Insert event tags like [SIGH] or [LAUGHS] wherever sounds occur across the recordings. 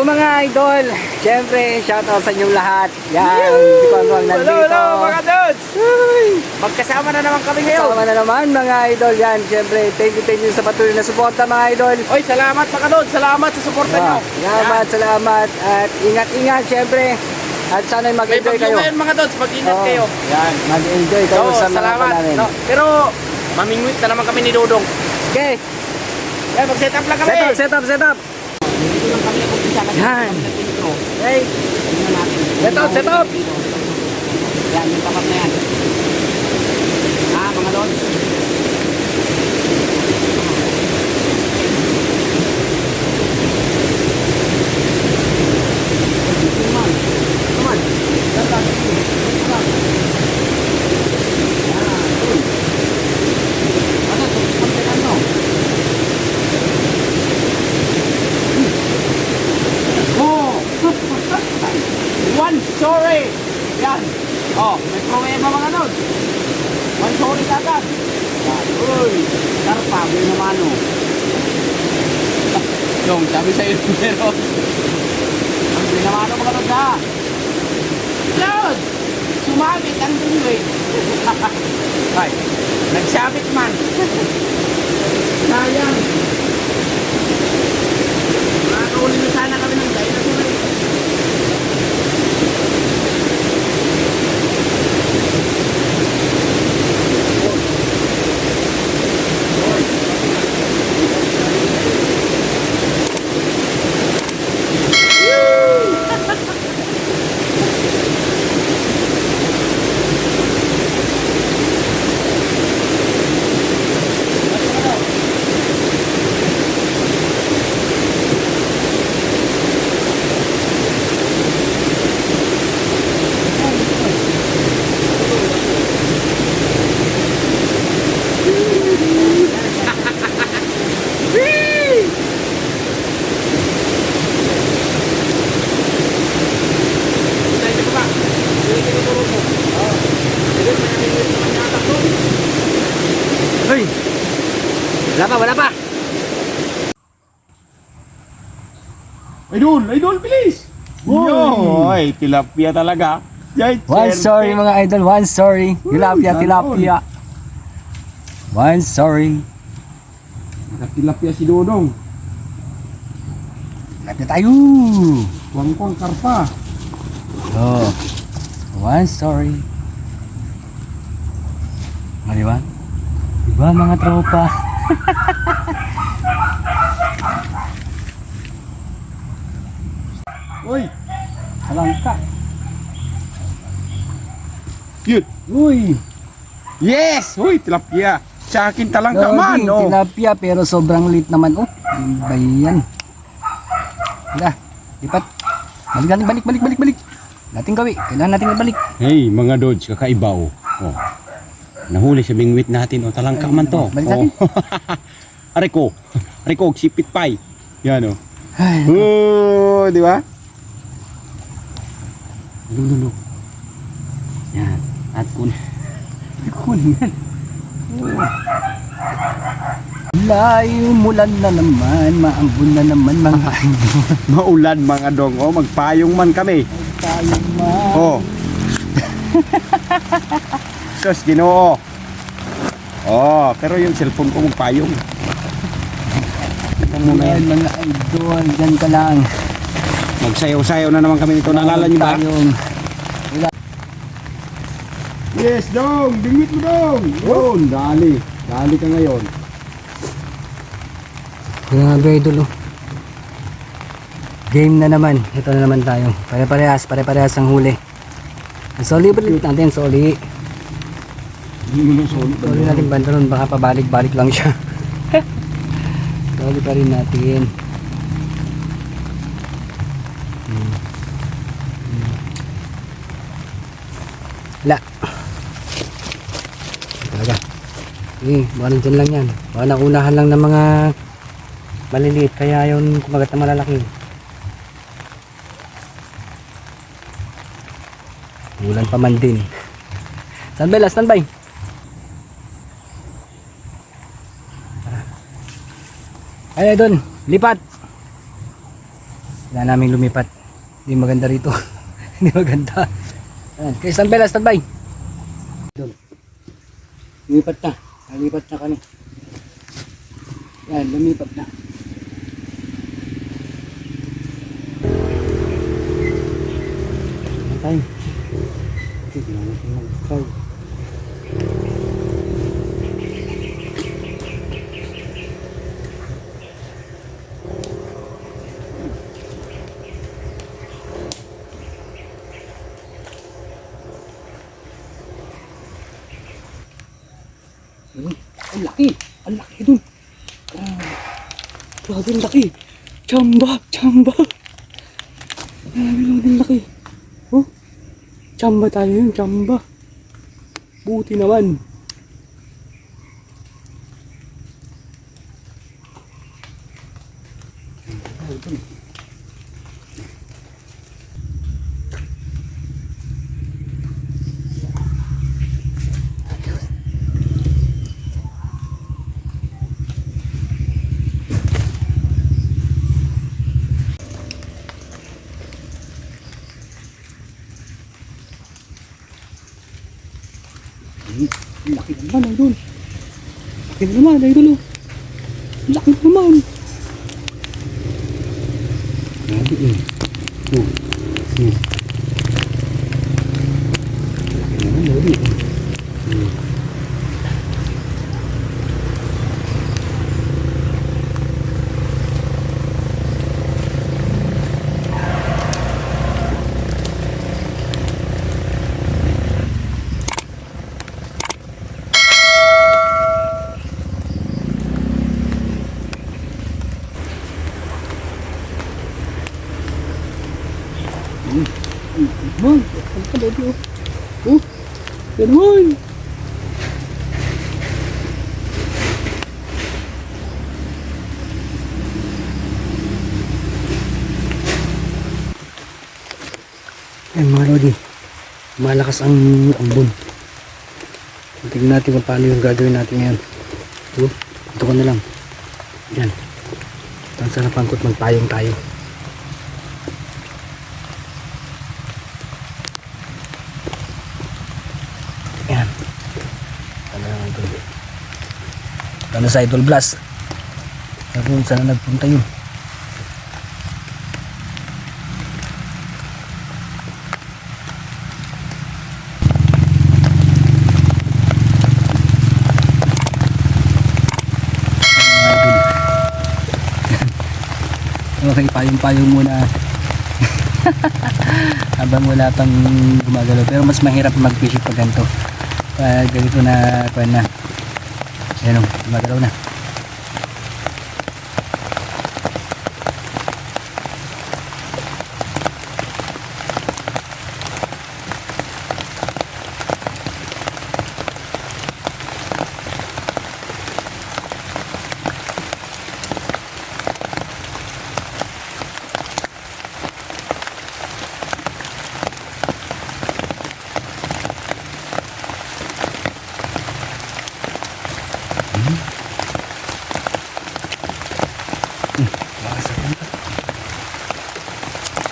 Mga idol, syempre shoutout sa inyong lahat. Yan, hindi ko ano ang nandito. Hello, hello mga dudes! Magkasama na naman kami ngayon. Kasama na naman mga idol yan. Syempre, thank you, thank you sa patuloy na suporta mga idol. Oy, salamat mga dudes. Salamat sa suporta nyo. Ah, salamat, salamat. At ingat-ingat syempre. At sana'y May mag-enjoy kayo. ngayon mga dudes. Mag-ingat Oo. kayo. Yan. Mag-enjoy kayo Oo, sa mga salamat. namin. No, pero, mamingwit na naman kami ni Dodong. Okay, Yan, mag-set up lang kami. set up, set up, set up. Dito lang kami Yan. Okay. Set up, set up. Yan, yung tapat na yan. Ah, mga dudes. Come on. Come on. Come on. Come on. Yan, yun. Ano, pagkakan mo. Oh! One story! Yan. Oh, may problema mga nun. One story kagad. Yan. Uy, karpa, may naman oh. Yung, sabi sa'yo [LAUGHS] pero ang binamano mga nun ha. Cloud! Sumabit ang dunway. [LAUGHS] Ay, nagsabit man. [LAUGHS] Sayang. Nakakauli na sana kami ng dinosaur eh. Dito ka ba? Dito ka turo mo. Oo. Dito may namingwit naman yata doon. Hoy! Wala pa, wala pa. Idol! Idol, bilis! Yoy! Tilapia talaga. Yay, One story mga idol, one story. Tilapia, tilapia. One story. Nakatilapia si Dodong. Tilapia tayo. Wangkwang karpa. Oh. One story. Ah, di ba? Di ba mga tropa? Uy! Alangka. Cute! Uy! Yes! Uy, tilapia. Sa akin talangka man, Lodi, oh. Tilapia pero sobrang lit naman. Oh, ba yan? Wala. Lipat. Balik natin, balik, balik, balik, balik. Nating gawi. Kailangan nating ibalik. Hey, mga Dodge, kakaiba oh. oh. Nahuli sa bingwit natin oh, talangka man to. Balik Oh. natin. [LAUGHS] Aray ko. Aray ko, sipit pay. Yan oh. Ay, Oh, di ba? Lululo. Yan. At kun. kun yan. Layo mulan na naman, maambun na naman mga Maulan mga dong, oh. Magpayong man kami. tayo ma. Oh. Sus, ginoo. Oh, pero yung cellphone ko magpayong. Tingnan mo na yan. Yan mga idol, dyan ka lang. Magsayaw-sayaw na naman kami nito. Naalala niyo ba? Tayong- Yes, dong! Bingwit mo dong! Yun, dali. Dali ka ngayon. Grabe idol oh. Game na naman. Ito na naman tayo. Pare-parehas, pare-parehas ang huli. [LAUGHS] Soli pa rin natin, soli. Hindi mo nang solid. Soli natin bantalon, baka pabalik-balik lang siya. soli pa rin natin. Wala. Talaga. Eh, baka nandyan lang yan. Baka naunahan lang ng mga maliliit, kaya yun kumagat na malalaki. Ulan pa man din. Standby lang, standby. Ay, doon. Lipat. Wala namin lumipat. Hindi maganda rito. [LAUGHS] Hindi maganda. Ayan. Okay, standby lang, standby. Doon. Lumipat na. Lumipat na kami. Yan, lumipat na. Tayo. Tignan natin mag-try. Ayun. Ang laki. Ang laki dun. Grabe. Grabe ang laki. Chamba. Chamba. Grabe lang ang laki. Oh. Chamba tayo yun. Chamba. Buti naman. Laki naman, idol. Laki na naman, idol. oh. Laki na naman. Grabe eh. Oh. Hmm. Laki naman, Lodi. Hmm. Naman, ang ka, Lodi. Oh. Oh. Naman. Ayan mga Lodi, malakas ang ambon. Tingnan natin kung paano yung gagawin natin ngayon. Ito, ito ko na lang. Yan. Ito ang sarap angkot magpayong tayo. Yan. Ano lang ito. Ano sa Idol Blast. Kung saan na nagpunta yun. [LAUGHS] Okay, payong-payong muna. [LAUGHS] Habang wala pang gumagalaw. Pero mas mahirap mag-fishing pag ganito. Pag ganito na, kuwan na. Ayan o, gumagalaw na.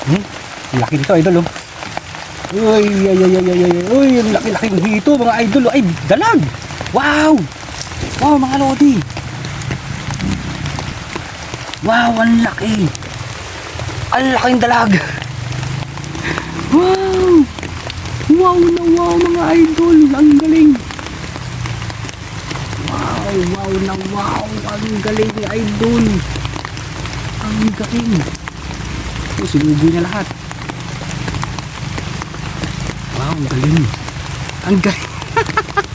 Hmm, laki dito, idol, oh. Uy, ay, ay, ay, ay, ay, uy, ang laki-laki ng hito, mga idol, oh. ay, dalag! Wow! Wow, mga lodi! Wow, ang laki! Ang laking dalag! Wow! Wow na wow, mga idol! Ang galing! Wow, wow na wow! Ang galing, idol! Ang galing! Oh, sinuboy na lahat. Wow, ang galing. Ang galing.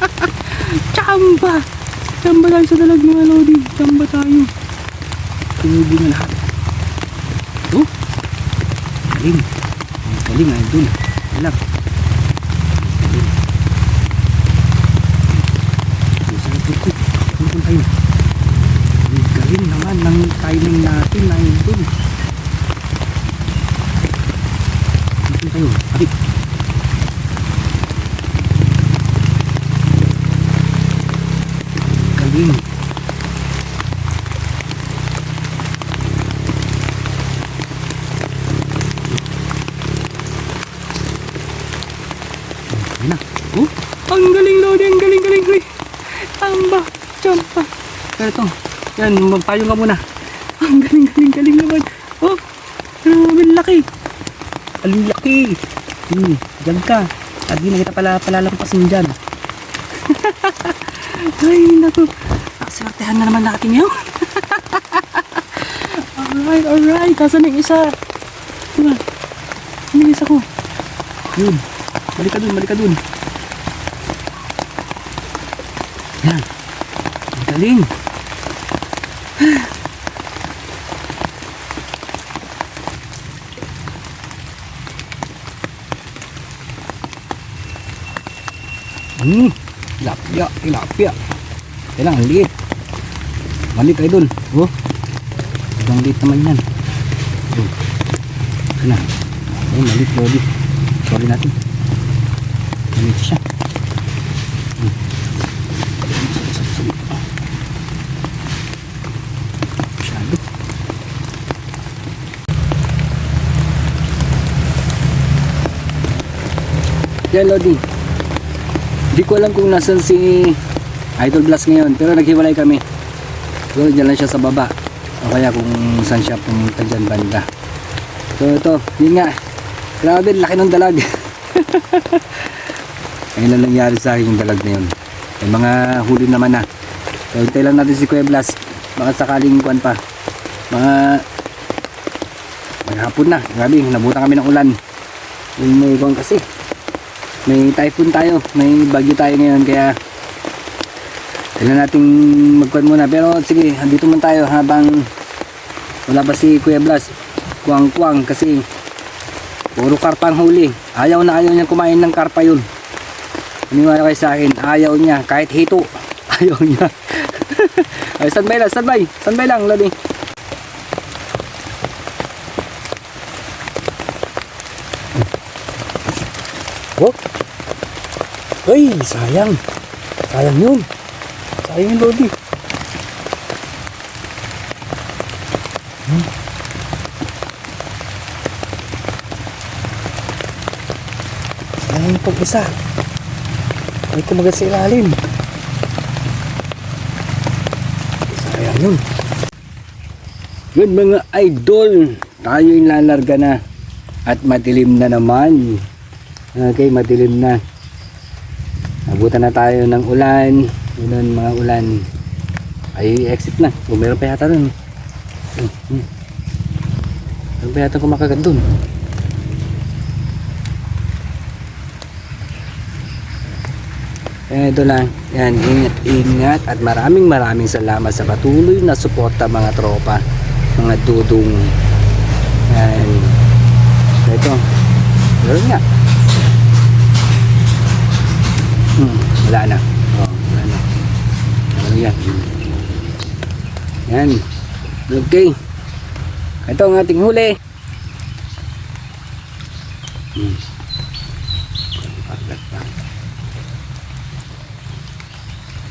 [LAUGHS] Chamba! Chamba tayo sa dalag mga lodi. Chamba tayo. Sinuboy na lahat. Oh, galing. Ang galing, idol. Dalag. Galing. Ang. Ano tayo? Ang natin ng tubig. Natin tayo. Abi. Galing. Ayan na. Oh, ang galing Lodi, ang galing, galing, galing. Tamba, champa. Ito. Yan, magpayo ka muna. Ang galing, galing, galing naman. Oh, grabe, laki. Ang laki. Hmm, dyan ka. At di na kita pala palalampasin dyan. [LAUGHS] Ay, naku. Nakaswertehan na naman natin yun. [LAUGHS] alright, alright. Kasan yung isa? Diba? Ano yung isa ko? Yun. Balik ka dun, balik ka dun. Yan. Ang galing. [SIGHS] Hmm. Tilapia, tilapia. Kaya lang, ang liit. Balik kayo dun. Oh. Ang liit naman yan. Oh. Ano? Oh, maliit, Lodi. Sorry natin. Maliit siya. Hmm. Yan, Lodi. Di ko alam kung nasan si Idol Blast ngayon, pero naghiwalay kami. So, dyan lang siya sa baba. O kaya kung saan siya pumunta dyan banda. So, ito, yun nga. Grabe, laki ng dalag. [LAUGHS] Ngayon lang nangyari sa akin yung dalag na yun. May mga huli naman na. So, hintay lang natin si Kuya Blas. Baka sakaling kuan pa. Mga maghapon na. Grabe, nabutan kami ng ulan. Yung may kuwan kasi. May typhoon tayo. May bagyo tayo ngayon. Kaya kailan nating magkuhan muna. Pero sige, andito man tayo habang wala pa si Kuya Blas. Kuwang-kuwang kasi puro karpa ang huli. Ayaw na ayaw niya kumain ng karpa yun. Maniwala kayo sa akin, ayaw niya. Kahit hito, [LAUGHS] ayaw niya. [LAUGHS] Ay, standby lang, standby. Standby lang, Lodi. Oh. Ay, sayang. Sayang yun. Sayang yun, Lodi. Hmm. Sayang yung pag-isa. Ay kumagat sa ilalim. Sayang yun. Yun mga idol. Tayo yung lalarga na. At madilim na naman. Okay, madilim na. Nabutan na tayo ng ulan. Ulan, mga ulan. Ay, exit na. O, meron pa yata dun. Hmm, hmm. Meron pa yata kumakagat dun. Eh, ito lang. Yan, ingat, ingat. At maraming maraming salamat sa patuloy na suporta mga tropa. Mga dudong. Yan. Ito. Meron nga. Hmm, wala na. Oh, wala na. Ano yan? Yan. Okay. Ito ang ating huli. Hmm.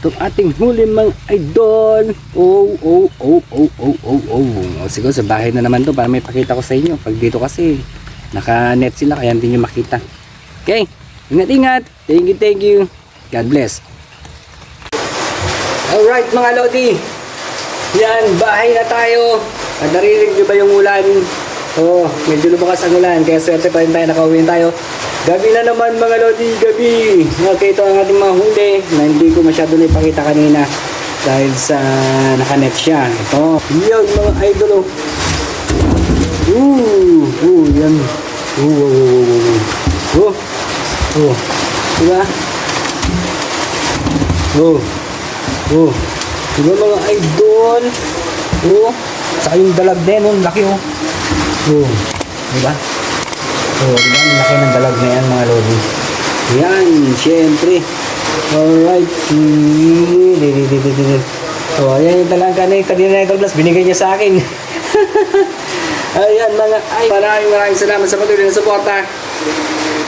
Itong ating huli mga idol. Oh, oh, oh, oh, oh, oh, oh. O, siguro sa bahay na naman to para may pakita ko sa inyo. Pag dito kasi, naka-net sila kaya hindi nyo makita. Okay, ingat-ingat. Thank you, thank you. God bless. Alright mga Lodi. Yan, bahay na tayo. At narinig nyo ba yung ulan? Oo, oh, medyo lumakas ang ulan. Kaya swerte pa rin tayo, nakauwi tayo. Gabi na naman mga Lodi, gabi. Okay, ito ang ating mga huli na hindi ko masyado na ipakita kanina dahil sa nakanet siya. Ito, yun mga idol. oh. Ooh, ooh, yan. Ooh, ooh, ooh, ooh. Oh, oh. Diba? Oh, oh. Diba mga idol? Oh, saka yung dalag din, oh, laki oh. Oh, diba? Oh, diba? Ang laki ng dalag na yan mga lodi. Yan, syempre. Alright. So, ayan yung talaga na yung kanina na Douglas, binigay niya sa akin. [LAUGHS] ayan mga ay, maraming maraming salamat sa patuloy na suporta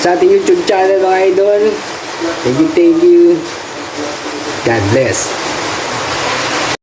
sa ating YouTube channel mga idol. Thank you, thank you. God bless.